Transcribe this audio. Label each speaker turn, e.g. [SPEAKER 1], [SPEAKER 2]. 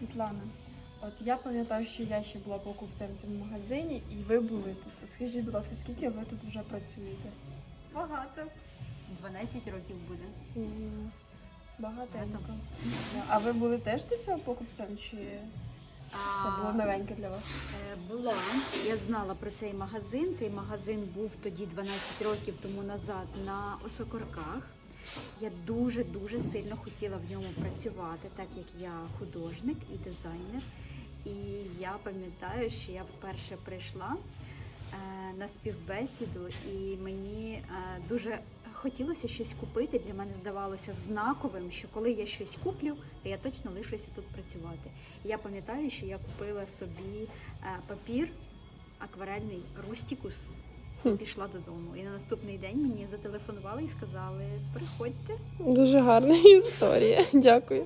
[SPEAKER 1] Світлана, от я пам'ятаю, що я ще була покупцем в цьому магазині, і ви були тут. От скажіть, будь ласка, скільки ви тут вже працюєте?
[SPEAKER 2] Багато. 12 років буде.
[SPEAKER 1] М, Багатенько. Да. А ви були теж до цього покупцем, чи це було новеньке для вас?
[SPEAKER 2] Е, Була. Я знала про цей магазин. Цей магазин був тоді 12 років тому назад на Осокорках. Я дуже-дуже сильно хотіла в ньому працювати, так як я художник і дизайнер. І я пам'ятаю, що я вперше прийшла е, на співбесіду, і мені е, дуже хотілося щось купити. Для мене здавалося знаковим, що коли я щось куплю, то я точно лишуся тут працювати. І Я пам'ятаю, що я купила собі е, папір акварельний Рустікус. Пішла додому. І на наступний день мені зателефонували і сказали: приходьте.
[SPEAKER 1] Дуже гарна історія. Дякую.